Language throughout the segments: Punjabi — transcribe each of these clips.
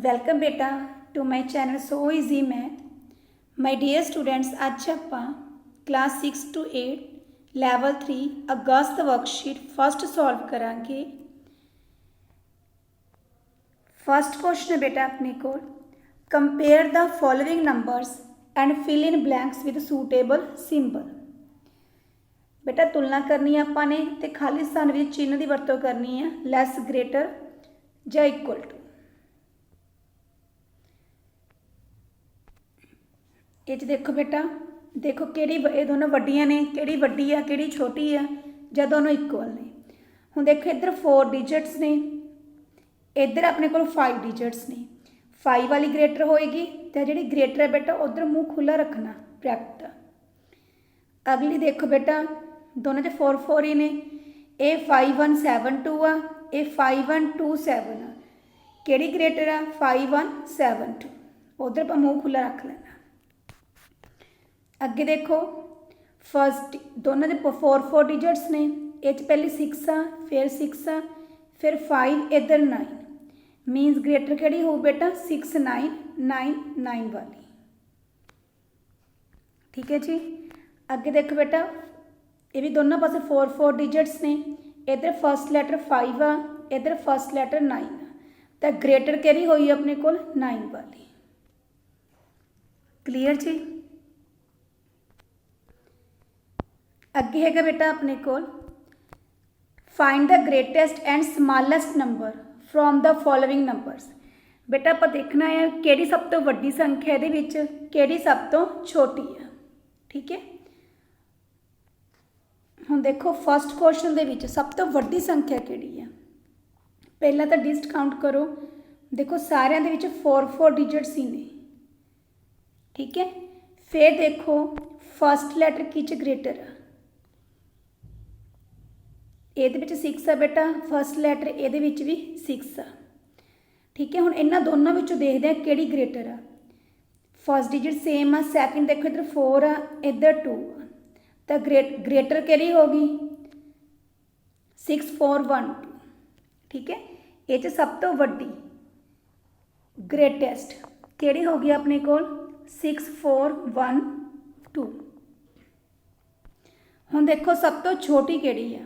ਵੈਲਕਮ ਬੇਟਾ to my channel so easy math my dear students ਅੱਜ ਆਪਾਂ ਕਲਾਸ 6 ਟੂ 8 ਲੈਵਲ 3 ਅਗਸਤ ਵਰਕਸ਼ੀਟ ਫਸਟ ਸੋਲਵ ਕਰਾਂਗੇ ਫਸਟ ਕੁਐਸਚਨ ਹੈ ਬੇਟਾ ਆਪਣੇ ਕੋਲ compare the following numbers and fill in blanks with suitable symbol ਬੇਟਾ ਤੁਲਨਾ ਕਰਨੀ ਹੈ ਆਪਾਂ ਨੇ ਤੇ ਖਾਲੀ ਸਥਾਨ ਵਿੱਚ ਚਿੰਨ੍ਹ ਦੀ ਵਰਤੋਂ ਕਰਨੀ ਹੈ ਲੈਸ ਗ੍ਰੇਟਰ ਜਾਂ ਇਕੁਅਲ ਟੂ ਇਹ 'ਚ ਦੇਖੋ ਬੇਟਾ, ਦੇਖੋ ਕਿਹੜੀ ਇਹ ਦੋਨੋਂ ਵੱਡੀਆਂ ਨੇ, ਕਿਹੜੀ ਵੱਡੀ ਆ, ਕਿਹੜੀ ਛੋਟੀ ਆ ਜਾਂ ਦੋਨੋਂ ਇਕੁਅਲ ਨੇ। ਹੁਣ ਦੇਖੋ ਇੱਧਰ 4 ਡਿਜਿਟਸ ਨੇ, ਇੱਧਰ ਆਪਣੇ ਕੋਲ 5 ਡਿਜਿਟਸ ਨੇ। 5 ਵਾਲੀ ਗ੍ਰੇਟਰ ਹੋਏਗੀ ਤੇ ਜਿਹੜੀ ਗ੍ਰੇਟਰ ਹੈ ਬੇਟਾ, ਉਧਰ ਮੂੰਹ ਖੁੱਲਾ ਰੱਖਣਾ ਬ੍ਰੈਕਟ ਅਗਲੀ ਦੇਖੋ ਬੇਟਾ, ਦੋਨਾਂ 'ਚ 4 4 ਹੀ ਨੇ। ਇਹ 5172 ਆ, ਇਹ 5127 ਆ। ਕਿਹੜੀ ਗ੍ਰੇਟਰ ਆ? 5172 ਉਧਰ ਆਪਾਂ ਮੂੰਹ ਖੁੱਲਾ ਰੱਖ ਲੈਣਾ। ਅੱਗੇ ਦੇਖੋ ਫਸਟ ਦੋਨਾਂ ਦੇ 4 4 ਡਿਜਿਟਸ ਨੇ ਇਹ ਚ ਪਹਿਲੀ 6 ਆ ਫਿਰ 6 ਆ ਫਿਰ 5 ਇਧਰ 9 ਮੀਨਸ ਗ੍ਰੇਟਰ ਕਿਹੜੀ ਹੋਊ ਬੇਟਾ 6 9 9 9 ਵਾਲੀ ਠੀਕ ਹੈ ਜੀ ਅੱਗੇ ਦੇਖੋ ਬੇਟਾ ਇਹ ਵੀ ਦੋਨੋਂ ਪਾਸੇ 4 4 ਡਿਜਿਟਸ ਨੇ ਇਧਰ ਫਸਟ ਲੈਟਰ 5 ਆ ਇਧਰ ਫਸਟ ਲੈਟਰ 9 ਆ ਤਾਂ ਗ੍ਰੇਟਰ ਕਿਹੜੀ ਹੋਈ ਆਪਣੇ ਕੋਲ 9 ਵਾਲੀ ਕਲੀਅਰ ਜੀ ਅੱਗੇ ਹੈਗਾ ਬੇਟਾ ਆਪਣੇ ਕੋਲ। Find the greatest and smallest number from the following numbers ਬੇਟਾ ਆਪਾਂ ਦੇਖਣਾ ਹੈ ਕਿਹੜੀ ਸਭ ਤੋਂ ਵੱਡੀ ਸੰਖਿਆ ਇਹਦੇ ਵਿੱਚ, ਕਿਹੜੀ ਸਭ ਤੋਂ ਛੋਟੀ ਹੈ ਠੀਕ ਹੈ? ਹੁਣ ਦੇਖੋ ਫਸਟ ਕੁਐਸਚਨ ਦੇ ਵਿੱਚ ਸਭ ਤੋਂ ਵੱਡੀ ਸੰਖਿਆ ਕਿਹੜੀ ਹੈ ਪਹਿਲਾਂ ਤਾਂ ਡਿਸਟ ਕਾਊਂਟ ਕਰੋ। ਦੇਖੋ ਸਾਰਿਆਂ ਦੇ ਵਿੱਚ 4 4 ਡਿਜਿਟਸ ਹੀ ਨੇ। ਠੀਕ ਹੈ? ਫਿਰ ਦੇਖੋ ਫਸਟ ਲੈਟਰ ਕਿਚ ਗ੍ਰੇਟਰ ਆ? ਇਹਦੇ ਵਿੱਚ 6 ਆ ਬੇਟਾ ਫਸਟ ਲੈਟਰ ਇਹਦੇ ਵਿੱਚ ਵੀ 6 ਆ। ਠੀਕ ਹੈ, ਹੁਣ ਇਹਨਾਂ ਦੋਨਾਂ ਵਿੱਚੋਂ ਦੇਖਦੇ ਆ ਕਿਹੜੀ ਗ੍ਰੇਟਰ ਆ। ਫਸਟ ਡਿਜਿਟ ਸੇਮ ਆ ਸੈਕਿੰਡ ਦੇਖੋ ਇੱਧਰ 4 ਆ, ਇੱਧਰ 2 ਆ। ਤਾਂ ਗ੍ਰੇਟ ਗ੍ਰੇਟਰ ਕਿਹੜੀ ਹੋਗੀ 6412 ਠੀਕ ਹੈ, ਇਹ ਚ ਸਭ ਤੋਂ ਵੱਡੀ ਗ੍ਰੇਟੈਸਟ ਕਿਹੜੀ ਹੋ ਗਈ ਆਪਣੇ ਕੋਲ? 6412 ਹੁਣ ਦੇਖੋ ਸਭ ਤੋਂ ਛੋਟੀ ਕਿਹੜੀ ਆ।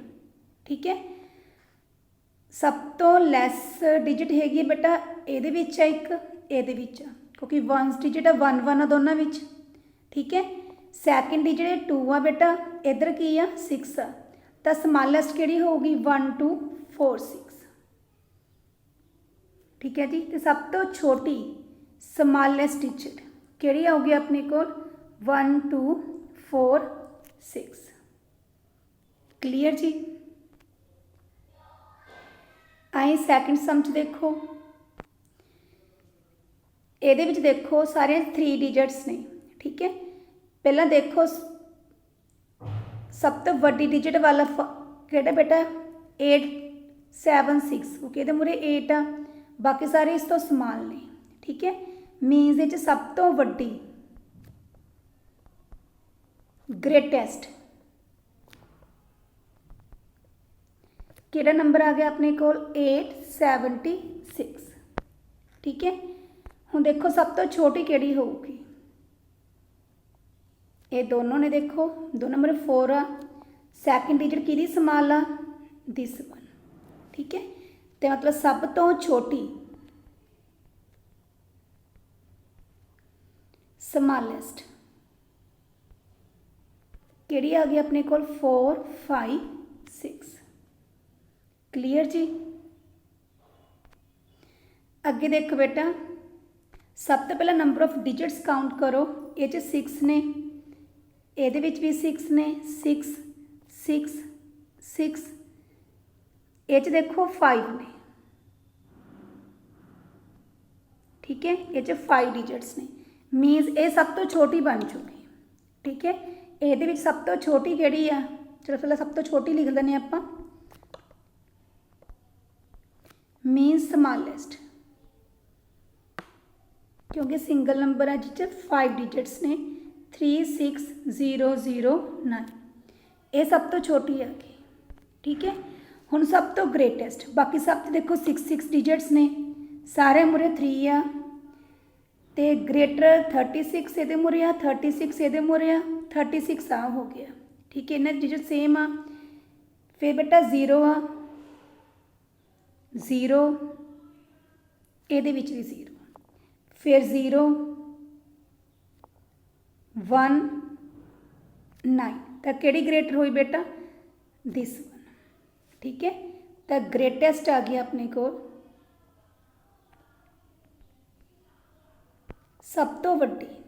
ਠੀਕ ਹੈ ਸਭ ਤੋਂ ਲੈਸ ਡਿਜਿਟ ਹੈਗੀ ਹੈ ਬੇਟਾ ਇਹਦੇ ਵਿੱਚ ਆ ਇੱਕ ਇਹਦੇ ਵਿੱਚ ਆ ਕਿਉਂਕਿ 1 ਡਿਜਿਟ ਆ 1 1 ਆ ਦੋਨਾਂ ਵਿੱਚ ਠੀਕ ਹੈ ਸੈਕਿੰਡ ਡਿਜਿਟ 2 ਆ ਬੇਟਾ ਇਧਰ ਕੀ ਆ 6 ਆ ਤਾਂ ਸਮਾਲੈਸਟ ਕਿਹੜੀ ਹੋਊਗੀ 1 2 4 6 ਠੀਕ ਹੈ ਜੀ ਤੇ ਸਭ ਤੋਂ ਛੋਟੀ ਸਮਾਲੈਸਟ ਡਿਜਿਟ ਕਿਹੜੀ ਆਊਗੀ ਆਪਣੇ ਕੋਲ 1 2 4 6 ਕਲੀਅਰ ਜੀ ਆਈ ਸੈਕਿੰਡ ਸਮ ਚ ਦੇਖੋ। ਇਹਦੇ ਵਿੱਚ ਦੇਖੋ ਸਾਰੇ 3 ਡਿਜਟਸ ਨੇ, ਠੀਕ ਹੈ? ਪਹਿਲਾਂ ਦੇਖੋ ਸ- ਸਭ ਤੋਂ ਵੱਡੀ ਡਿਜਟ ਵਾਲਾ ਫ- ਕਿਹੜਾ ਬੇਟਾ? 876 ਕਿਉਂਕਿ ਇਹਦੇ ਮੂਰੇ 8 ਆ। ਬਾਕੀ ਸਾਰੇ ਇਸ ਤੋਂ ਸਮਾਲ ਨੇ, ਠੀਕ ਹੈ? ਮੀਨਸ ਇਹ ਚ ਸਭ ਤੋਂ ਵੱਡੀ ਗ੍ਰੇਟੈਸਟ ਕਿਹੜਾ ਨੰਬਰ ਆ ਗਿਆ ਆਪਣੇ ਕੋਲ 876 ਠੀਕ ਹੈ ਹੁਣ ਦੇਖੋ ਸਭ ਤੋਂ ਛੋਟੀ ਕਿਹੜੀ ਹੋਊਗੀ ਇਹ ਦੋਨੋਂ ਨੇ ਦੇਖੋ ਦੋ ਨੰਬਰ 4 ਆ ਸੈਕਿੰਡ ਡਿਜਿਟ ਕਿਹਦੀ ਸਮਾਲ ਆ ਦਿਸ ਵਨ ਠੀਕ ਹੈ ਤੇ ਮਤਲਬ ਸਭ ਤੋਂ ਛੋਟੀ ਸਮਾਲੈਸਟ ਕਿਹੜੀ ਆ ਗਈ ਆਪਣੇ ਕੋਲ 4 5 6 ਕਲੀਅਰ ਜੀ? ਅੱਗੇ ਦੇਖੋ ਬੇਟਾ। ਸਭ ਤੋਂ ਪਹਿਲਾਂ ਨੰਬਰ ਆਫ ਡਿਜਿਟਸ ਕਾਊਂਟ ਕਰੋ। ਇਹ ਚ 6 ਨੇ। ਇਹਦੇ ਵਿੱਚ ਵੀ 6 ਨੇ। 6 6 6 ਇਹ ਚ ਦੇਖੋ 5 ਨੇ। ਠੀਕ ਹੈ? ਇਹ ਚ 5 ਡਿਜਿਟਸ ਨੇ। ਮੀਨਸ ਇਹ ਸਭ ਤੋਂ ਛੋਟੀ ਬਣ ਚੁੱਕੀ ਠੀਕ ਹੈ? ਇਹਦੇ ਵਿੱਚ ਸਭ ਤੋਂ ਛੋਟੀ ਕਿਹੜੀ ਆ? ਚਲੋ ਪਹਿਲਾਂ ਸਭ ਤੋਂ ਛੋਟੀ ਲਿਖ ਦਿੰਦੇ ਆਪਾਂ। ਮੀਨਸ ਸਮਾਲੈਸਟ ਕਿਉਂਕਿ ਸਿੰਗਲ ਨੰਬਰ ਹੈ ਜਿਸ 'ਚ 5 ਡਿਜਿਟਸ ਨੇ 36009 ਇਹ ਸਭ ਤੋਂ ਛੋਟੀ ਆ ਹੈ ਠੀਕ ਹੈ ਹੁਣ ਸਭ ਤੋਂ ਗ੍ਰੇਟੈਸਟ ਬਾਕੀ ਸਭ ਤੇ ਦੇਖੋ 6 6 ਡਿਜਿਟਸ ਨੇ ਸਾਰੇ ਮੁਰੇ 3 ਆ ਤੇ ਗ੍ਰੇਟਰ 36 ਇਹਦੇ ਮੁਰੇ ਆ 36 ਇਹਦੇ ਮੁਰੇ ਆ 36 ਆ ਹੋ ਗਿਆ ਠੀਕ ਹੈ ਇਹਨਾਂ ਡਿਜਿਟ ਸੇਮ ਆ ਫਿਰ ਬੇਟਾ 0 ਆ ਜ਼ੀਰੋ, ਇਹਦੇ ਵਿੱਚ ਵੀ ਜ਼ੀਰੋ। ਫਿਰ 0 1 9 ਤਾਂ ਕਿਹੜੀ ਗ੍ਰੇਟਰ ਹੋਈ ਬੇਟਾ? ਦਿਸ ਵਨ ਠੀਕ ਹੈ? ਤਾਂ ਗ੍ਰੇਟੈਸਟ ਆ ਗਿਆ ਆਪਣੇ ਕੋਲ। ਸਭ ਤੋਂ ਵੱਡੀ।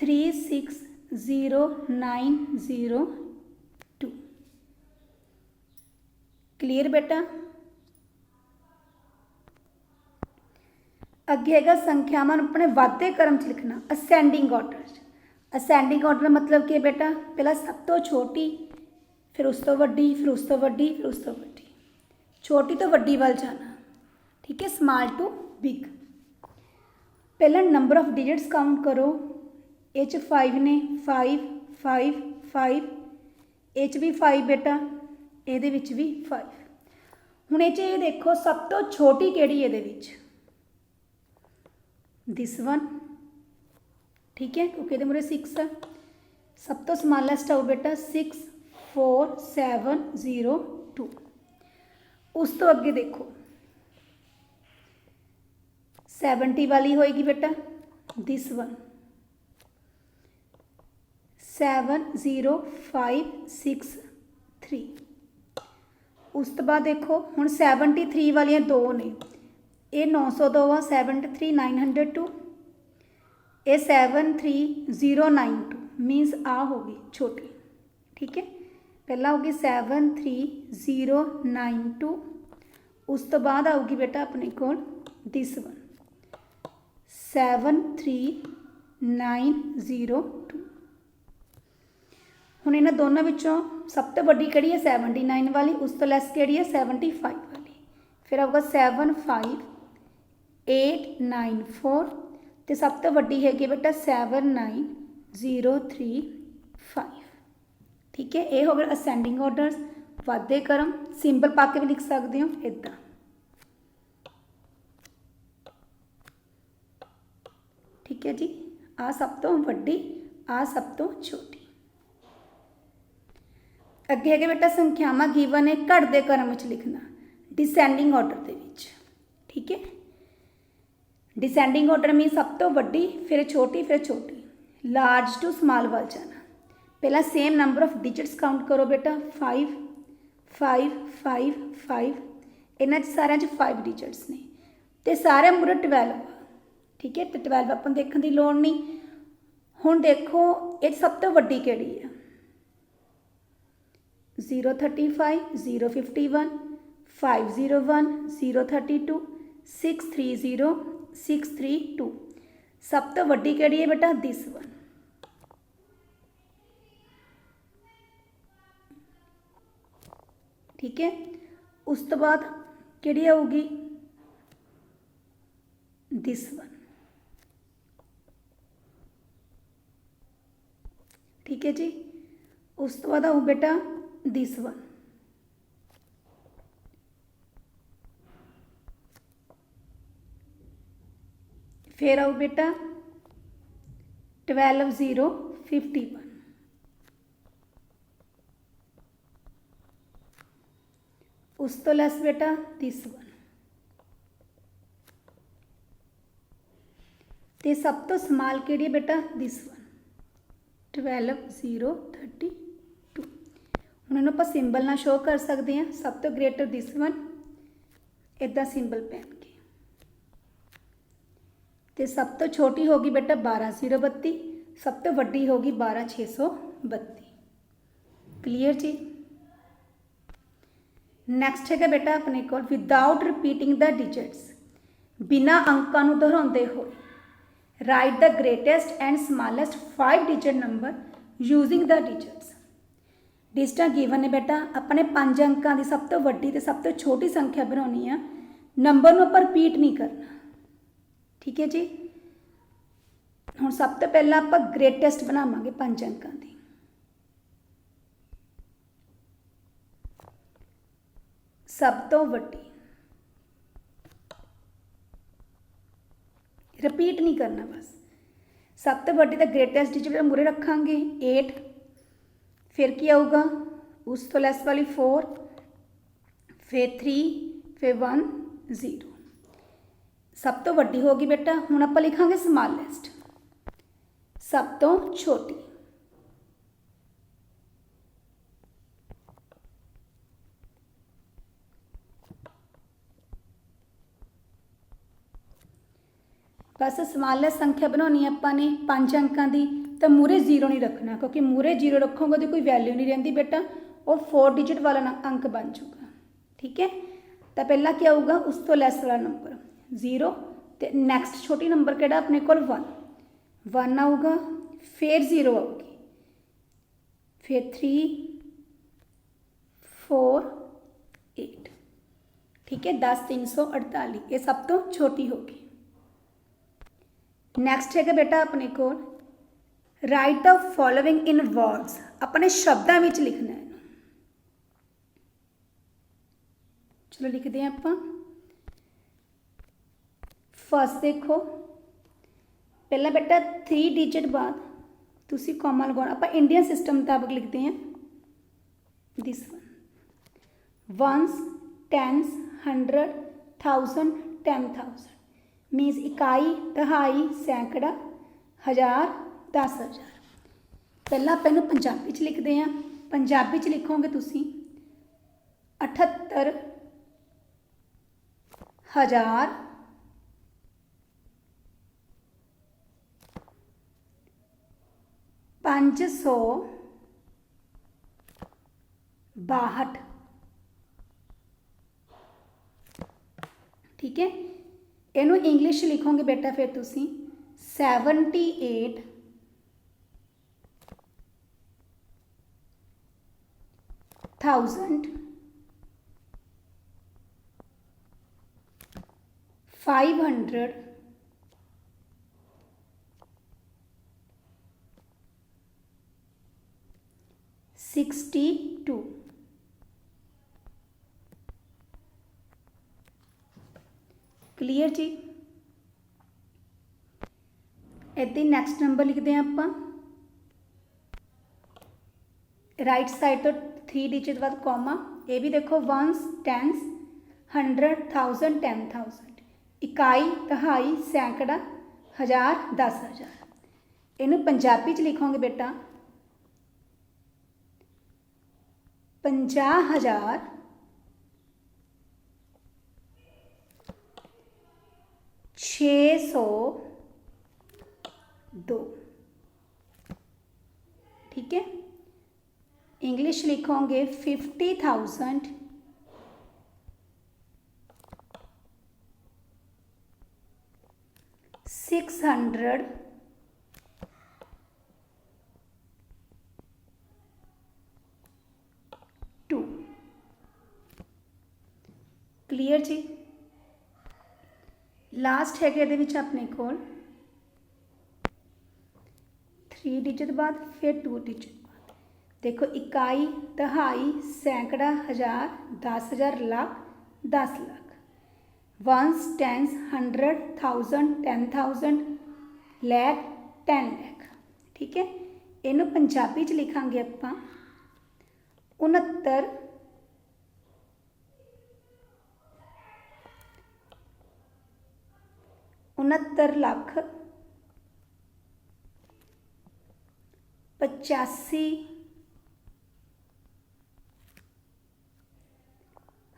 Three six zero nine zero two clear ਬੇਟਾ? ਅੱਗੇ ਹੈਗਾ ਸੰਖਿਆਵਾਂ ਨੂੰ ਆਪਣੇ ਵਾਧੇ ਕਰਮ ਚ ਲਿਖਣਾ ਅਸੈਂਡਿੰਗ ਆਰਡਰ ਚ। ਅਸੈਂਡਿੰਗ ਆਰਡਰ ਦਾ ਮਤਲਬ ਕੀ ਹੈ ਬੇਟਾ? ਪਹਿਲਾਂ ਸਭ ਤੋਂ ਛੋਟੀ, ਫਿਰ ਉਸ ਤੋਂ ਵੱਡੀ, ਫਿਰ ਉਸ ਤੋਂ ਵੱਡੀ, ਫਿਰ ਉਸ ਤੋਂ ਵੱਡੀ। ਛੋਟੀ ਤੋਂ ਵੱਡੀ ਵੱਲ ਜਾਣਾ। ਠੀਕ ਹੈ ਸਮਾਲ ਟੂ ਬਿਗ ਪਹਿਲਾਂ ਨੰਬਰ ਆਫ ਡਿਜਿਟਸ ਕਾਊਂਟ ਕਰੋ। ਇਹ ਚ 5 ਨੇ 5 5 5 ਇਹ ਚ ਵੀ 5 ਬੇਟਾ ਇਹਦੇ ਵਿੱਚ ਵੀ 5 ਹੁਣ ਇਹ ਚ ਇਹ ਦੇਖੋ ਸਭ ਤੋਂ ਛੋਟੀ ਕਿਹੜੀ ਇਹਦੇ ਵਿੱਚ ਦਿਸ ਵਨ ਠੀਕ ਹੈ ਕਿਉਂਕਿ ਇਹਦੇ ਮੂਰੇ 6 ਆ ਸਭ ਤੋਂ ਸਮਾਲੈਸਟ ਆਉ ਬੇਟਾ 6 4 7 0 2 ਉਸ ਤੋਂ ਅੱਗੇ ਦੇਖੋ 70 ਵਾਲੀ ਹੋਏਗੀ ਬੇਟਾ ਦਿਸ ਵਨ 7056 ਉਸ ਤੋਂ ਬਾਅਦ ਦੇਖੋ ਹੁਣ 73 ਵਾਲੀਆਂ ਦੋ ਨੇ ਇਹ 902 ਆ 73902 ਇਹ 73092 ਮੀਨਸ ਆ ਹੋ ਗਈ ਛੋਟੀ ਠੀਕ ਹੈ ਪਹਿਲਾਂ ਹੋਗੀ 73092 ਉਸ ਤੋਂ ਬਾਅਦ ਆਊਗੀ ਬੇਟਾ ਆਪਣੇ ਕੋਲ ਦਿਸ ਵਨ 73902 ਹੁਣ ਇਹਨਾਂ ਦੋਨਾਂ ਵਿੱਚੋਂ ਸਭ ਤੋਂ ਵੱਡੀ ਕਿਹੜੀ ਹੈ? 79 ਵਾਲੀ, ਉਸ ਤੋਂ ਲੈਸ ਕਿਹੜੀ ਹੈ? 75 ਵਾਲੀ। ਫਿਰ ਆਊਗਾ 75894 ਤੇ ਸਭ ਤੋਂ ਵੱਡੀ ਹੈਗੀ ਬੇਟਾ 79035 ਠੀਕ ਹੈ, ਇਹ ਹੋ ਗਿਆ ਅਸੈਂਡਿੰਗ ਆਰਡਰਸ ਵਾਧੇ ਕਰਮ ਸਿੰਬਲ ਪਾ ਕੇ ਵੀ ਲਿਖ ਸਕਦੇ ਹੋ ਇਦਾਂ ਠੀਕ ਹੈ ਜੀ ਆ ਸਭ ਤੋਂ ਵੱਡੀ ਆ ਸਭ ਤੋਂ ਛੋਟੀ। ਅੱਗੇ ਹੈਗੇ ਬੇਟਾ ਸੰਖਿਆਵਾਂ ਗਿਵਨ ਹੈ ਘਟਦੇ ਕ੍ਰਮ ਵਿੱਚ ਲਿਖਣਾ ਡਿਸੈਂਡਿੰਗ ਆਰਡਰ ਦੇ ਵਿੱਚ, ਠੀਕ ਹੈ? ਡਿਸੈਂਡਿੰਗ ਆਰਡਰ ਮੀਨ ਸਭ ਤੋਂ ਵੱਡੀ, ਫਿਰ ਛੋਟੀ ਫਿਰ ਛੋਟੀ ਲਾਰਜ ਟੂ ਸਮਾਲ ਵੱਲ ਜਾਣਾ। ਪਹਿਲਾਂ same number of digits count ਕਰੋ ਬੇਟਾ 5 5 5 5 ਇਹਨਾਂ 'ਚ ਸਾਰਿਆਂ 'ਚ 5 ਡਿਜਿਟਸ ਨੇ। ਤੇ ਸਾਰੇ ਮੁਰੇ 12 ਠੀਕ ਹੈ? ਤੇ 12 ਆਪਾਂ ਨੂੰ ਦੇਖਣ ਦੀ ਲੋੜ ਨਹੀਂ। ਹੁਣ ਦੇਖੋ, ਇਹ 'ਚ ਸਭ ਤੋਂ ਵੱਡੀ ਕਿਹੜੀ ਹੈ zero thirty five, zero fifty one, five zero one, zero thirty two, six three zero, six three two. सब तो वीडी कि बेटा? दिस वन ठीक है उस तो बाद कि आऊगी दिस वन ठीक है जी? उस तो बाद आऊ बेटा this one ਫੇਰ ਆਓ ਬੇਟਾ 12051 ਉਸ ਤੋਂ ਲੈਸ ਬੇਟਾ 31 ਤੇ ਸਭ ਤੋਂ ਸਮਾਲ ਕਿਹੜੀ ਹੈ ਬੇਟਾ? 31 12031 ਉਹਨਾਂ ਨੂੰ ਆਪਾਂ ਸਿੰਬਲ ਨਾਲ ਸ਼ੋਅ ਕਰ ਸਕਦੇ ਹਾਂ। ਸਭ ਤੋਂ ਗ੍ਰੇਟਰ ਦਿਸ ਵਨ ਇਦਾਂ ਸਿੰਬਲ ਪਹਿਨ ਕੇ ਤੇ ਸਭ ਤੋਂ ਛੋਟੀ ਹੋ ਗਈ ਬੇਟਾ 12032 ਸਭ ਤੋਂ ਵੱਡੀ ਹੋ ਹੋਗੀ 12632 ਕਲੀਅਰ ਜੀ? ਨੈਕਸਟ ਹੈਗਾ ਬੇਟਾ ਆਪਣੇ ਕੋਲ ਵਿਦਆਊਟ ਰਿਪੀਟਿੰਗ ਦਾ ਡਿਜਿਟਸ ਬਿਨਾ ਅੰਕਾਂ ਨੂੰ ਦੁਹਰਾਉਂਦੇ ਹੋਏ write the greatest and smallest 5 digit number using the digits ਡਿਜਟਾਂ ਗਿਵਨ ਨੇ ਬੇਟਾ ਆਪਣੇ ਪੰਜ ਅੰਕਾਂ ਦੀ ਸਭ ਤੋਂ ਵੱਡੀ ਤੇ ਸਭ ਤੋਂ ਛੋਟੀ ਸੰਖਿਆ ਬਣਾਉਣੀ ਆ। ਨੰਬਰ ਨੂੰ ਆਪਾਂ ਰਿਪੀਟ ਨਹੀਂ ਕਰਨਾ। ਠੀਕ ਹੈ ਜੀ? ਹੁਣ ਸਭ ਤੋਂ ਪਹਿਲਾਂ ਆਪਾਂ ਗ੍ਰੇਟੈਸਟ ਬਣਾਵਾਂਗੇ ਪੰਜ ਅੰਕਾਂ ਦੀ। ਸਭ ਤੋਂ ਵੱਡੀ। ਰਿਪੀਟ ਨਹੀਂ ਕਰਨਾ ਬਸ। ਸਭ ਤੋਂ ਵੱਡੀ ਦਾ ਗ੍ਰੇਟੈਸਟ ਡਿਜਿਟ ਮੂਰੇ ਰੱਖਾਂਗੇ 8 ਫਿਰ ਕੀ ਆਊਗਾ? ਉਸ ਤੋਂ ਲੈਸ ਵਾਲੀ 4 ਫਿਰ 3 ਫਿਰ 1 0 ਸਭ ਤੋਂ ਵੱਡੀ ਹੋਗੀ ਬੇਟਾ, ਹੁਣ ਆਪਾਂ ਲਿਖਾਂਗੇ ਸਮਾਲੈਸਟ ਸਭ ਤੋਂ ਛੋਟੀ। ਬਸ ਸਮਾਲੈਸਟ ਸੰਖਿਆ ਬਣਾਉਣੀ ਆਪਾਂ ਨੇ, ਪੰਜ ਅੰਕਾਂ ਦੀ। ਤਾਂ ਮੂਰੇ ਜ਼ੀਰੋ ਨਹੀਂ ਰੱਖਣਾ, ਕਿਉਂਕਿ ਮੂਰੇ ਜ਼ੀਰੋ ਰੱਖੋਗੇ ਉਹਦੀ ਕੋਈ ਵੈਲਿਊ ਨਹੀਂ ਰਹਿੰਦੀ ਬੇਟਾ, ਉਹ 4 ਡਿਜਿਟ ਵਾਲਾ ਅੰਕ ਬਣ ਜਾਊਗਾ, ਠੀਕ ਹੈ? ਤਾਂ ਪਹਿਲਾਂ ਕੀ ਆਊਗਾ? ਉਸ ਤੋਂ ਲੈਸ ਵਾਲਾ ਨੰਬਰ 0 ਤੇ ਨੈਕਸਟ ਛੋਟੀ ਨੰਬਰ ਕਿਹੜਾ ਆਪਣੇ ਕੋਲ? 1 1 ਆਊਗਾ, ਫਿਰ 0 ਆਊਗੀ, ਫਿਰ 3 4 8 ਠੀਕ ਹੈ? 10 348 ਇਹ ਸਭ ਤੋਂ ਛੋਟੀ ਹੋਗੀ ਨੈਕਸਟ ਹੈਗਾ ਬੇਟਾ ਆਪਣੇ ਕੋਲ write the following in words अपने शब्दों में लिखना है। चलो लिखते हैं आप फस्ट देखो। पहला बेटा थ्री डिजिट बाद कॉमा लगा आप इंडियन सिस्टम मुताबिक लिखते हैं। This one ones tens hundred thousand ten thousand means इकाई, दहाई, सैकड़ा, हज़ार ਦਸ ਹਜ਼ਾਰ। ਪਹਿਲਾਂ ਆਪਾਂ ਇਹਨੂੰ ਪੰਜਾਬੀ 'ਚ ਲਿਖਦੇ ਹਾਂ। ਪੰਜਾਬੀ 'ਚ ਲਿਖੋਗੇ ਤੁਸੀਂ 78 ਹਜ਼ਾਰ ਪੰਜ ਸੌ ਬਾਹਠ। ਠੀਕ ਹੈ? ਇਹਨੂੰ ਇੰਗਲਿਸ਼ ਲਿਖੋਗੇ ਬੇਟਾ ਫਿਰ ਤੁਸੀਂ। 78 thousand five hundred sixty two clear जी इतने नैक्सट नंबर लिखते हैं आप राइट साइड तो 3 ਡਿਜਿਟ ਬਾਅਦ ਕੋਮਾ ਇਹ ਵੀ ਦੇਖੋ ਵਨਸ ਟੈਂਸ 100 1000 10000 ਇਕਾਈ, ਤਹਾਈ, ਸੈਂਕੜਾ, ਹਜ਼ਾਰ 10000 ਇਹਨੂੰ ਪੰਜਾਬੀ ਚ ਲਿਖੋਗੇ ਬੇਟਾ। 50000 ਛੇ ਸੌ ਦੋ। ਠੀਕ ਹੈ? इंग्लिश लिखोगे fifty thousand six hundred two clear ਜੀ ਲਾਸਟ ਹੈਗੇ ਇਹਦੇ ਵਿੱਚ ਆਪਣੇ ਕੋਲ 3 ਡਿਜਿਟ ਬਾਅਦ ਫਿਰ 2 ਡਿਜਿਟ ਦੇਖੋ ਇਕਾਈ ਦਹਾਈ ਸੈਂਕੜਾ, ਹਜ਼ਾਰ 10000 lakh 10 lakh. Ones tens 100 1000 10000 lakh 10 lakh. ਠੀਕ ਹੈ? ਇਹਨੂੰ ਪੰਜਾਬੀ ਚ ਲਿਖਾਂਗੇ ਆਪਾਂ। 69 69 ਲੱਖ 85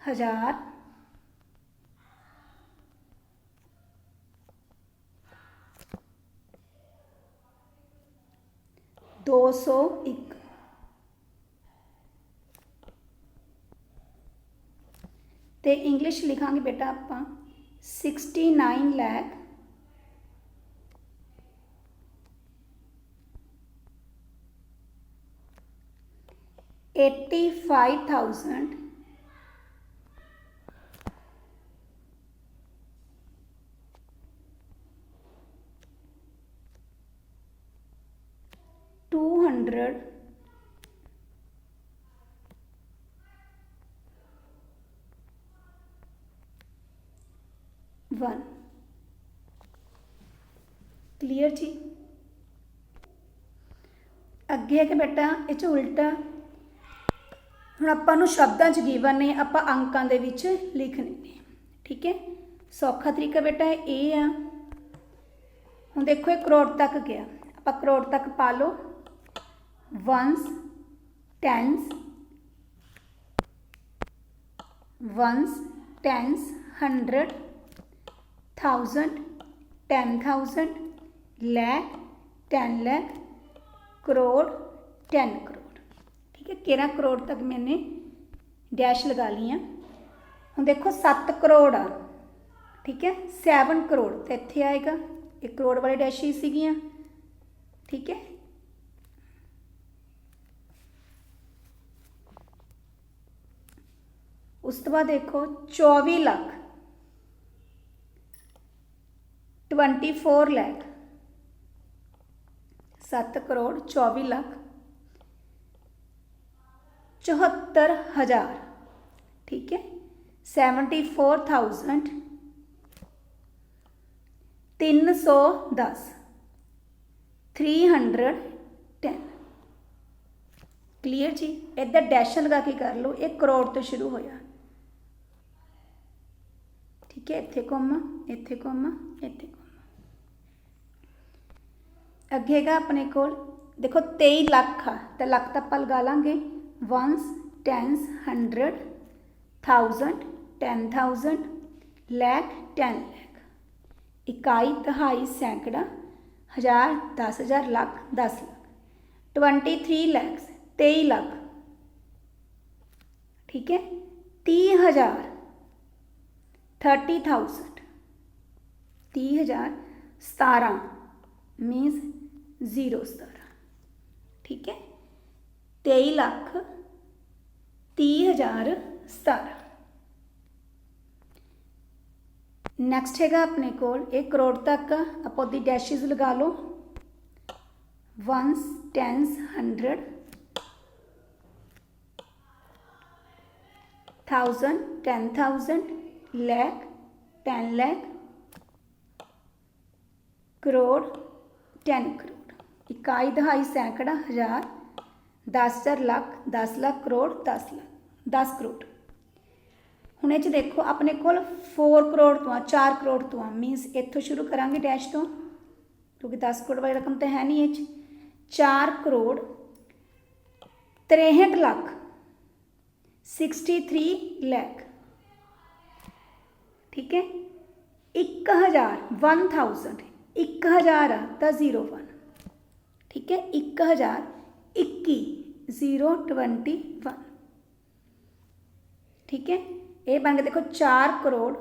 हज़ार। दो सौ एक। तो इंग्लिश लिखा बेटा आप। Sixty nine lakh. Eighty five thousand. two hundred one. Clear जी ਅੱਗੇ ਹੈ ਕਿ ਬੇਟਾ, ਇਹ ਚ ਉਲਟਾ। ਹੁਣ ਆਪਾਂ ਨੂੰ ਸ਼ਬਦਾਂ ਚ ਗਿਵਨ ਨੇ ਆਪਾਂ ਅੰਕਾਂ ਦੇ ਵਿੱਚ ਲਿਖਣੇ ਨੇ ਠੀਕ ਹੈ? ਸੌਖਾ ਤਰੀਕਾ ਬੇਟਾ, ਇਹ ਆ। ਹੁਣ ਦੇਖੋ ਇਹ ਕਰੋੜ ਤੱਕ ਗਿਆ। ਆਪਾਂ ਕਰੋੜ ਤੱਕ ਪਾ ਲਓ। Ones tens ones tens hundred thousand ten thousand lakh ten lakh crore ten crore ठीक है? तेरह करोड़ तक मैंने डैश लगा ली हैं? हम देखो सत्त करोड़ आ। ठीक है? सैवन करोड़ तो इतने आएगा। एक करोड़ वाले डैश ही सीगियाँ ठीक है? ਉਸ ਤੋਂ ਬਾਅਦ ਦੇਖੋ 24 ਲੱਖ 24 ਲੱਖ 7 ਕਰੋੜ 24 ਲੱਖ 74 ਹਜ਼ਾਰ ਠੀਕ ਹੈ 74000 310 310 ਕਲੀਅਰ ਜੀ ਇੱਧਰ ਡੈਸ਼ ਲਗਾ ਕੇ ਕਰ ਲਓ ਇਹ ਕਰੋੜ ਤੋਂ ਸ਼ੁਰੂ ਹੋਇਆ ਠੀਕ ਹੈ ਇੱਥੇ ਕੋਮਾ ਇੱਥੇ ਕੋਮਾ ਇੱਥੇ ਕੋਮਾ ਅੱਗੇ ਹੈਗਾ ਆਪਣੇ ਕੋਲ ਦੇਖੋ 23 ਲੱਖ ਆ ਤਾਂ ਲੱਖ ਤਾਂ ਆਪਾਂ ਲਗਾ ਲਾਂਗੇ ਵਨਸ ਟੈਂਸ 100 1000 10000 ਲੱਖ 10 ਲੱਖ ਇਕਾਈ ਦਹਾਈ ਸੈਂਕੜਾ ਹਜ਼ਾਰ 10000 ਲੱਖ 10 ਲੱਖ 23 ਲੱਖ 23 ਲੱਖ Thirty thousand. ती हज़ार सतारह। मीन्स ज़ीरो सतारा ठीक है? तेई लख ती हज़ार सतारा नैक्सट है अपने को करोड़ तक आप डैशिज लगा लो। Ones tens hundred thousand ten thousand lakh ten lakh, crore ten crore. इकई दहाई सैकड़ा हज़ार, दस हज़ार लख, दस लख करोड़, दस लख, दस करोड़। हूँ देखो, अपने को फोर करोड़ तो आ, चार करोड़ तो आ। मीनस इतों शुरू करा डैश तो क्योंकि दस करोड़ वाली रकम तो है नहीं चार करोड़ त्रेहठ लख, सिक्सटी थ्री लैख। ठीक है? एक हज़ार वन थाउज़ेंड एक हज़ार द ज़ीरो वन ठीक है? एक हज़ार इक्की ज़ीरो ट्वेंटी वन ठीक है? ये बन गया, देखो, चार करोड़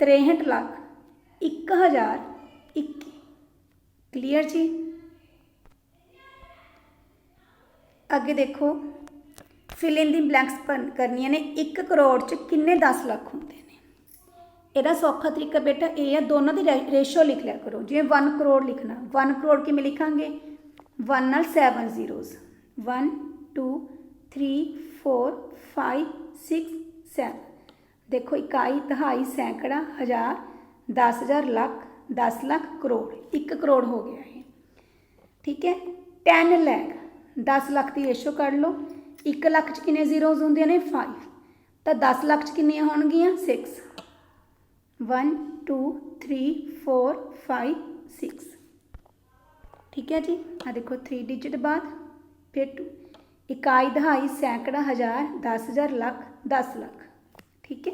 त्रेहठ लाख एक हज़ार इक्की. क्लीयर जी? अगे देखो फिलिंग इन दी ब्लैंक्स करनी ने, एक करोड़ च किन्ने दस लख होंगे? ਇਹਦਾ ਸੌਖਾ ਤਰੀਕਾ ਬੇਟਾ ਇਹ ਹੈ ਦੋਨਾਂ ਦੀ ਰੇਸ਼ੋ ਲਿਖ ਲਿਆ ਕਰੋ। ਜਿਵੇਂ 1 ਕਰੋੜ ਲਿਖਣਾ। 1 ਕਰੋੜ ਕਿਵੇਂ ਲਿਖਾਂਗੇ? 1 ਨਾਲ 7 ਜ਼ੀਰੋਜ਼ 1 2 3 4 5 6 7 ਦੇਖੋ, ਇਕਾਈ, ਦਹਾਈ, ਸੈਂਕੜਾ, ਹਜ਼ਾਰ 10000 ਲੱਖ 10 ਲੱਖ ਕਰੋੜ। 1 ਕਰੋੜ ਹੋ ਗਿਆ ਇਹ। ਠੀਕ ਹੈ? 10 ਲੱਖ 10 ਲੱਖ ਦੀ ਰੇਸ਼ੋ ਕੱਢ ਲਓ। 1 ਲੱਖ ਚ ਕਿੰਨੇ ਜ਼ੀਰੋਜ਼ ਹੁੰਦੇ ਨੇ? 5 ਤਾਂ 10 ਲੱਖ ਚ ਕਿੰਨੀਆਂ ਹੋਣਗੀਆਂ? 6 one, two, three, four, five, six. ठीक है जी? हाँ देखो, थ्री डिजिट बाद, फिर टू। इकाई दहाई सैकड़ा हज़ार, दस हज़ार लख, दस लख। ठीक है?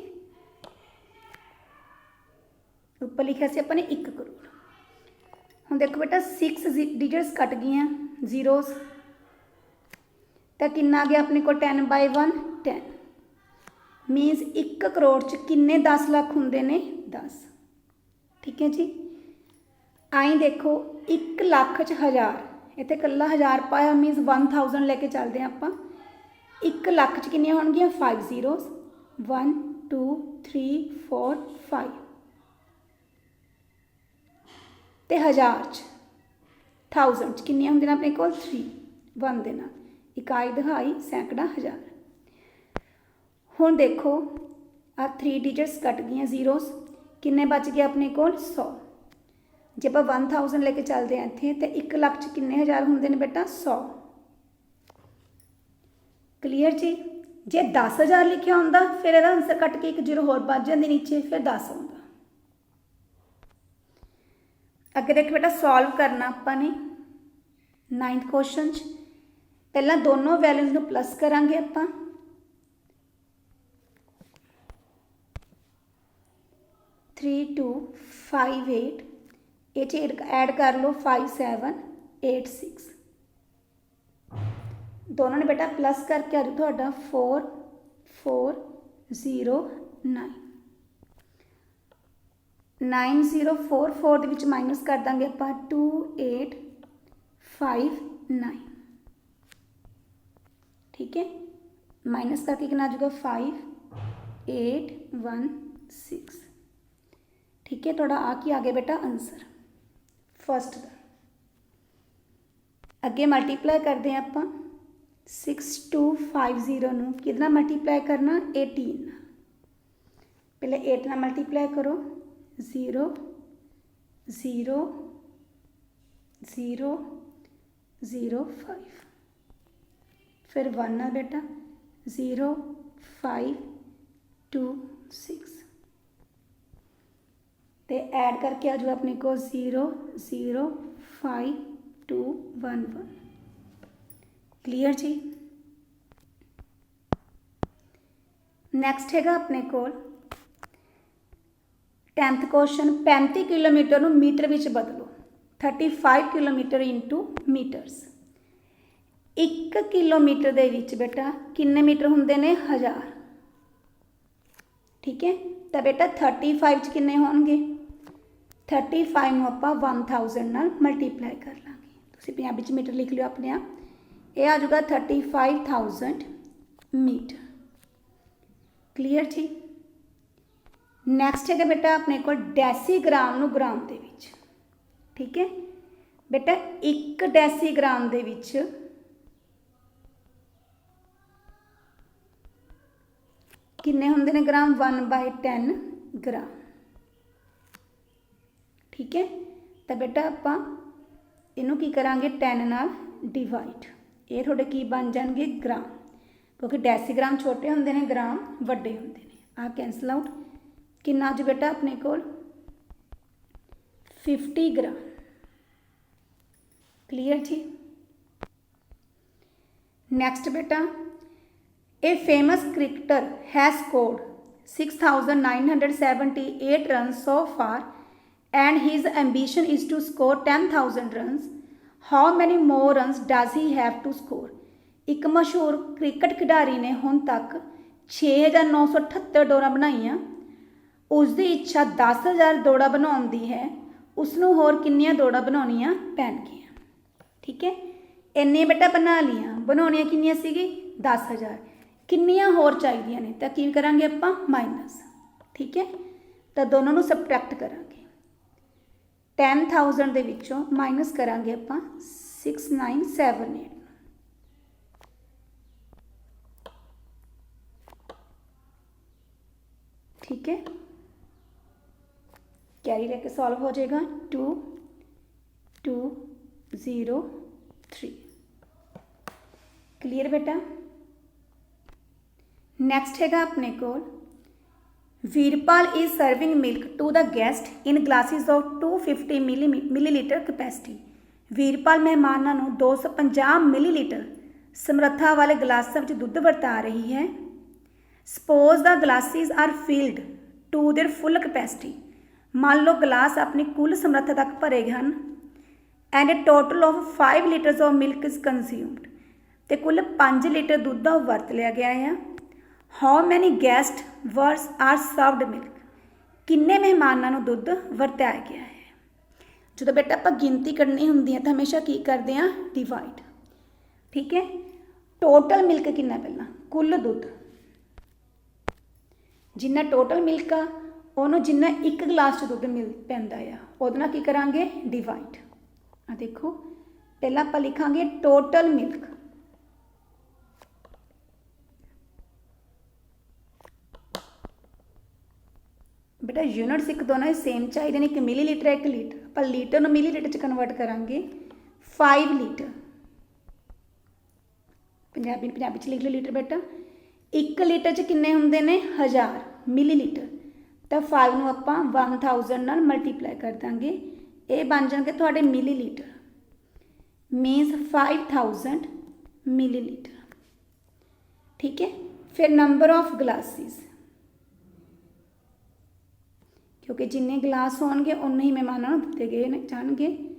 उपर लिखा से अपने एक करोड़। हम देखो बेटा, सिक्स डिजिट्स कट गई हैं, जीरोस। तो कि आ गया अपने को? Ten by one, ten. Means एक करोड़ किन्ने दस लख होंगे ने? 10 ਠੀਕ ਹੈ ਜੀ? ਆਈ ਦੇਖੋ 1 ਲੱਖ ਚ ਹਜ਼ਾਰ। ਇੱਥੇ ਕੱਲਾ ਹਜ਼ਾਰ ਪਾਇਆ ਮੀਨਸ 1000 ਲੈ ਕੇ ਚੱਲਦੇ ਹਾਂ ਆਪਾਂ। 1 ਲੱਖ ਚ ਕਿੰਨੀਆਂ ਹੋਣਗੀਆਂ? 5 ਜ਼ੀਰੋਜ਼ 1 2 3 4 5 ਤੇ ਹਜ਼ਾਰ ਚ। 1000 ਚ ਕਿੰਨੀਆਂ ਹੁੰਦੀਆਂ ਨੇ ਆਪਣੇ ਕੋਲ? 3 1 ਦੇ ਨਾਲ। ਇਕਾਈ ਦਹਾਈ ਸੈਂਕੜਾ ਹਜ਼ਾਰ। ਹੁਣ ਦੇਖੋ ਆ 3 ਡਿਜਿਟਸ ਕੱਟ ਗਈਆਂ ਜ਼ੀਰੋਸ ਕਿੰਨੇ ਬਚ ਗਏ ਆਪਣੇ ਕੋਲ? 100 ਜੇ ਆਪਾਂ 1000 ਲੈ ਕੇ ਚੱਲਦੇ ਆ ਇੱਥੇ, ਤੇ 1 ਲੱਖ ਚ ਕਿੰਨੇ ਹਜ਼ਾਰ ਹੁੰਦੇ ਨੇ ਬੇਟਾ? 100 ਕਲੀਅਰ ਜੀ? ਜੇ 10000 ਲਿਖਿਆ ਹੁੰਦਾ, ਫਿਰ ਇਹਦਾ ਆਨਸਰ ਕੱਟ ਕੇ ਇੱਕ ਜ਼ੀਰੋ ਹੋਰ ਬਚ ਜਾਂਦੀ ਨੀਚੇ, ਫਿਰ 10 ਆਉਂਦਾ। ਅੱਗੇ ਦੇਖ ਬੇਟਾ ਸੋਲਵ ਕਰਨਾ ਆਪਾਂ ਨੇ 9th ਕੁਐਸਚਨ ਚ। ਪਹਿਲਾਂ ਦੋਨੋਂ ਵੈਲਿਊਜ਼ ਨੂੰ ਪਲੱਸ ਕਰਾਂਗੇ ਆਪਾਂ। Three two five eight each add कर लो फाइव सैवन एट सिक्स दोनों ने बेटा प्लस करके आ रही थोड़ा four four zero nine nine zero four four के माइनस कर देंगे आप टू एट फाइव नाइन ठीक है? माइनस करके कितना आ जाएगा? फाइव एट वन सिक्स ਠੀਕ ਹੈ ਤੁਹਾਡਾ ਆ ਕੀ ਆ ਗਿਆ ਬੇਟਾ ਆਨਸਰ ਫਸਟ ਦਾ ਅੱਗੇ ਮਲਟੀਪਲਾਈ ਕਰਦੇ ਹਾਂ ਆਪਾਂ 6250 ਨੂੰ ਕਿਹਦੇ ਨਾਲ ਮਲਟੀਪਲਾਈ ਕਰਨਾ 18 ਨਾਲ ਪਹਿਲੇ 8 ਨਾਲ ਮਲਟੀਪਲਾਈ ਕਰੋ 0 0 0 0 5 ਫਿਰ 1 ਨਾਲ ਬੇਟਾ 0 5 2 6 ਤੇ ਐਡ ਕਰਕੇ ਆ ਜਾਓ ਆਪਣੇ ਕੋਲ 0 0 5 2 1 1 ਕਲੀਅਰ ਜੀ? ਨੈਕਸਟ ਹੈਗਾ ਆਪਣੇ ਕੋਲ 10th ਕੁਐਸਚਨ 35 ਕਿਲੋਮੀਟਰ ਨੂੰ ਮੀਟਰ ਵਿੱਚ ਬਦਲੋ। 35 ਕਿਲੋਮੀਟਰ ਇਨਟੂ ਮੀਟਰਸ 1 ਕਿਲੋਮੀਟਰ ਦੇ ਵਿੱਚ ਬੇਟਾ, ਕਿੰਨੇ ਮੀਟਰ ਹੁੰਦੇ ਨੇ? 1000 ਠੀਕ ਹੈ? ਤਾਂ ਬੇਟਾ 35 ਚ ਕਿੰਨੇ ਹੋਣਗੇ? 35 ਨੂੰ ਆਪਾਂ 1000 ਨਾਲ ਮਲਟੀਪਲਾਈ ਕਰ ਲਾਂਗੇ। ਤੁਸੀਂ ਪੰਜਾਬੀ ਚ ਮੀਟਰ ਲਿਖ ਲਿਓ ਆਪਣੇ ਆਪ। ਇਹ ਆ ਜਾਊਗਾ 35000 ਮੀਟਰ। ਕਲੀਅਰ ਜੀ? ਨੈਕਸਟ ਹੈਗਾ ਬੇਟਾ ਆਪਣੇ ਕੋਲ ਡੈਸੀਗ੍ਰਾਮ ਨੂੰ ਗ੍ਰਾਮ ਦੇ ਵਿੱਚ। ਠੀਕ ਹੈ? ਬੇਟਾ 1 ਡੈਸੀਗ੍ਰਾਮ ਦੇ ਵਿੱਚ ਕਿੰਨੇ ਹੁੰਦੇ ਨੇ ਗ੍ਰਾਮ? 1/10 ਗ੍ਰਾਮ। ਠੀਕ ਹੈ ਤਾਂ ਬੇਟਾ ਆਪਾਂ ਇਹਨੂੰ ਕੀ ਕਰਾਂਗੇ 10 ਨਾਲ ਡਿਵਾਈਡ ਇਹ ਤੁਹਾਡੇ ਕੀ ਬਣ ਜਾਣਗੇ ਗ੍ਰਾਮ ਕਿਉਂਕਿ ਡੈਸੀਗ੍ਰਾਮ ਛੋਟੇ ਹੁੰਦੇ ਨੇ ਗ੍ਰਾਮ ਵੱਡੇ ਹੁੰਦੇ ਨੇ ਆ ਕੈਨਸਲ ਆਊਟ ਕਿੰਨਾ ਅੱਜ ਬੇਟਾ ਆਪਣੇ ਕੋਲ 50 ਗ੍ਰਾਮ ਕਲੀਅਰ ਜੀ ਨੈਕਸਟ ਬੇਟਾ A famous cricketer has scored 6,978 runs so far and his ambition is to score 10,000 runs. How many more runs does he have to score? ਇੱਕ ਮਸ਼ਹੂਰ ਕ੍ਰਿਕਟ ਖਿਡਾਰੀ ਨੇ ਹੁਣ ਤੱਕ 6978 ਦੌੜਾਂ ਬਣਾਈਆਂ। ਉਸ ਦੀ ਇੱਛਾ 10000 ਦੌੜਾਂ ਬਣਾਉਣ ਦੀ ਹੈ। ਉਸ ਨੂੰ ਹੋਰ ਕਿੰਨੀਆਂ ਦੌੜਾਂ ਬਣਾਉਣੀਆਂ ਪੈਣਗੀਆਂ? ਠੀਕ ਹੈ? ਇੰਨੇ ਬੇਟਾ ਬਣਾ ਲੀਆਂ ਬਣਾਉਣੀਆਂ ਕਿੰਨੀਆਂ ਸੀਗੀ? 10000 ਕਿੰਨੀਆਂ ਹੋਰ ਚਾਹੀਦੀਆਂ ਨੇ? ਤਾਂ ਕੀ ਕਰਾਂਗੇ ਆਪਾਂ? ਮਾਈਨਸ। ਠੀਕ ਹੈ? ਤਾਂ ਦੋਨੋਂ ਨੂੰ ਸਬਟ੍ਰੈਕਟ ਕਰਾਂਗੇ। 10000 ਦੇ ਵਿੱਚੋਂ ਮਾਈਨਸ ਕਰਾਂਗੇ ਆਪਾਂ 6978 ਠੀਕ ਹੈ ਕੈਰੀ ਲੈ ਕੇ ਸੋਲਵ ਹੋ ਜਾਏਗਾ 2 2 0 3 ਕਲੀਅਰ ਬੇਟਾ ਨੈਕਸਟ ਹੈਗਾ ਆਪਣੇ ਕੋਲ Veerpal is serving milk to the guest in glasses of 250 millilitre capacity Veerpal ਮਹਿਮਾਨਾਂ ਨੂੰ 250 ਮਿਲੀਲੀਟਰ ਸਮਰੱਥਾ ਵਾਲੇ ਗਲਾਸਾਂ ਵਿੱਚ ਦੁੱਧ ਵਰਤਾ ਰਹੀ ਹੈ suppose the glasses are filled to their full capacity ਮੰਨ ਲਓ ਗਲਾਸ ਆਪਣੀ ਕੁੱਲ ਸਮਰੱਥਾ ਤੱਕ ਭਰੇ ਗਏ ਹਨ and a total of 5 litres of milk is consumed ਤੇ ਕੁੱਲ 5 ਲੀਟਰ ਦੁੱਧ ਦਾ ਵਰਤ ਲਿਆ ਗਿਆ ਹੈ how many guest were are served milk ਕਿੰਨੇ ਮਹਿਮਾਨਾਂ ਨੂੰ ਦੁੱਧ ਵਰਤਾਇਆ ਗਿਆ ਹੈ ਜਦੋਂ ਬੇਟਾ ਆਪਾਂ ਗਿਣਤੀ ਕਰਨੀ ਹੁੰਦੀ ਹੈ ਤਾਂ ਹਮੇਸ਼ਾ ਕੀ ਕਰਦੇ ਆ ਡਿਵਾਈਡ ਠੀਕ ਹੈ ਟੋਟਲ ਮਿਲਕ ਕਿੰਨਾ ਪਹਿਲਾਂ ਕੁੱਲ ਦੁੱਧ ਜਿੰਨਾ ਟੋਟਲ ਮਿਲਕ ਆ ਉਹਨੂੰ ਜਿੰਨਾ ਇੱਕ ਗਲਾਸ ਚ ਦੁੱਧ ਮਿਲ ਪੈਂਦਾ ਆ ਉਹਦੇ ਨਾਲ ਕੀ ਕਰਾਂਗੇ ਡਿਵਾਈਡ ਆ ਦੇਖੋ ਪਹਿਲਾਂ ਆਪਾਂ ਲਿਖਾਂਗੇ ਟੋਟਲ ਮਿਲਕ ਬੇਟਾ ਯੂਨਿਟਸ ਇੱਕ ਦੋਨੋਂ ਹੀ ਸੇਮ ਚਾਹੀਦੇ ਨੇ ਇੱਕ ਮਿਲੀਲੀਟਰ ਹੈ, ਇੱਕ ਲੀਟਰ। ਆਪਾਂ ਲੀਟਰ ਨੂੰ ਮਿਲੀਲੀਟਰ ਚ ਕਨਵਰਟ ਕਰਾਂਗੇ। 5 ਲੀਟਰ। ਪੰਜਾਬੀ ਪੰਜਾਬੀ ਚ ਲਿਖ ਲਓ ਲੀਟਰ ਬੇਟਾ। 1 ਲੀਟਰ ਚ ਕਿੰਨੇ ਹੁੰਦੇ ਨੇ? 1000 ਮਿਲੀਲੀਟਰ ਤਾਂ 5 ਨੂੰ ਆਪਾਂ 1000 ਨਾਲ ਮਲਟੀਪਲਾਈ ਕਰ ਦਾਂਗੇ। ਇਹ ਬਣ ਜਾਣਗੇ ਤੁਹਾਡੇ ਮਿਲੀਲੀਟਰ ਮੀਨਸ 5000 ਮਿਲੀਲੀਟਰ ਠੀਕ ਹੈ? ਫਿਰ ਨੰਬਰ ਆਫ ਗਲਾਸਿਸ ਕਿਉਂਕਿ ਜਿੰਨੇ ਗਲਾਸ ਹੋਣਗੇ ਉਨੇ ਹੀ ਮਹਿਮਾਨਾਂ ਨੂੰ ਦਿੱਤੇ ਗਏ ਨੇ, ਜਾਣਗੇ।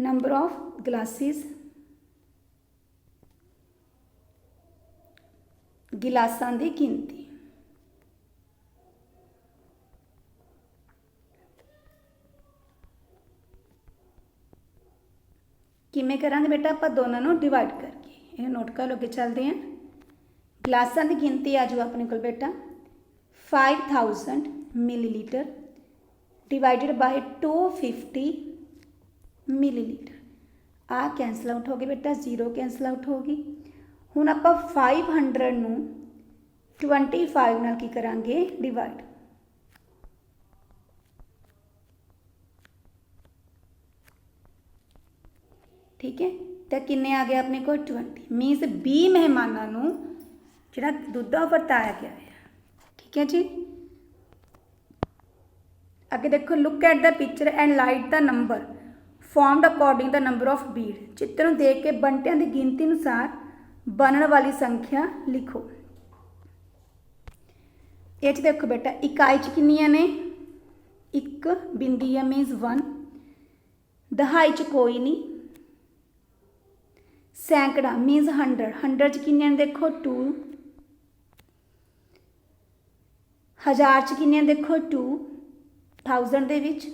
ਨੰਬਰ ਆਫ ਗਲਾਸਿਸ ਗਿਲਾਸਾਂ ਦੀ ਗਿਣਤੀ। ਕਿਵੇਂ ਕਰਾਂਗੇ ਬੇਟਾ? ਆਪਾਂ ਦੋਨਾਂ ਨੂੰ ਡਿਵਾਈਡ ਕਰਕੇ। ਇਹ ਨੋਟ ਕਰ ਲਓ ਕਿ ਚੱਲਦੇ ਹਾਂ। ਗਲਾਸਾਂ ਦੀ ਗਿਣਤੀ ਆ ਜਾਊ ਆਪਣੇ ਕੋਲ ਬੇਟਾ। 5000 ਮਿਲੀਲੀਟਰ ਡਿਵਾਈਡਡ ਬਾਈ 250 ਮਿਲੀਲੀਟਰ ਆ ਕੈਂਸਲ ਆਊਟ ਹੋ ਗਈ ਬੇਟਾ 0 ਕੈਂਸਲ ਆਊਟ ਹੋ ਗਈ। ਹੁਣ ਆਪਾਂ 500 ਨੂੰ 25 ਨਾਲ ਕੀ ਕਰਾਂਗੇ? ਡਿਵਾਈਡ ਠੀਕ ਹੈ? ਤਾਂ ਕਿੰਨੇ ਆ ਗਏ ਆਪਣੇ ਕੋਲ? 20 ਮੀਨਸ 20 ਮਹਿਮਾਨਾਂ ਨੂੰ ਜਿਹੜਾ ਦੁੱਧ ਆ ਵਰਤਾਇਆ ਗਿਆ ਹੈ ਠੀਕ ਹੈ ਜੀ? ਅੱਗੇ ਦੇਖੋ look at the picture and light the number formed according the number of bead ਚਿੱਤਰ ਨੂੰ ਦੇਖ ਕੇ ਬੰਟਿਆਂ ਦੀ ਗਿਣਤੀ ਅਨੁਸਾਰ ਬਣਨ ਵਾਲੀ ਸੰਖਿਆ ਲਿਖੋ। ਇਹ ਚ ਦੇਖੋ ਬੇਟਾ ਇਕਾਈ ਚ ਕਿੰਨੀਆਂ ਨੇ? ਇੱਕ ਬਿੰਦੀ ਹੈ ਮੀਨਸ 1 ਦਹਾਈ ਚ ਕੋਈ ਨਹੀਂ। ਸੈਂਕੜਾ ਮੀਨਸ 100 100 ਚ ਕਿੰਨੀਆਂ ਨੇ ਦੇਖੋ? 2 ਹਜ਼ਾਰ ਚ ਕਿੰਨੀਆਂ ਦੇਖੋ? 2 1000 ਦੇ ਵਿੱਚ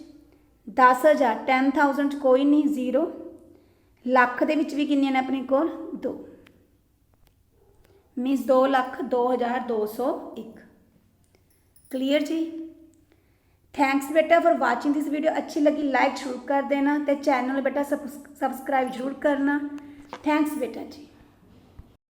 10000 10000 ਚ ਕੋਈ ਨਹੀਂ ਜ਼ੀਰੋ ਲੱਖ ਦੇ ਵਿੱਚ ਵੀ ਕਿੰਨੀਆਂ ਨੇ ਆਪਣੇ ਕੋਲ 2 ਮੀਨਸ 2 ਲੱਖ 2201 क्लियर जी थैंक्स बेटा फॉर वाचिंग दिस वीडियो अच्छी लगी लाइक जरूर कर देना तो चैनल बेटा सब्सक्राइब जरूर करना थैंक्स बेटा जी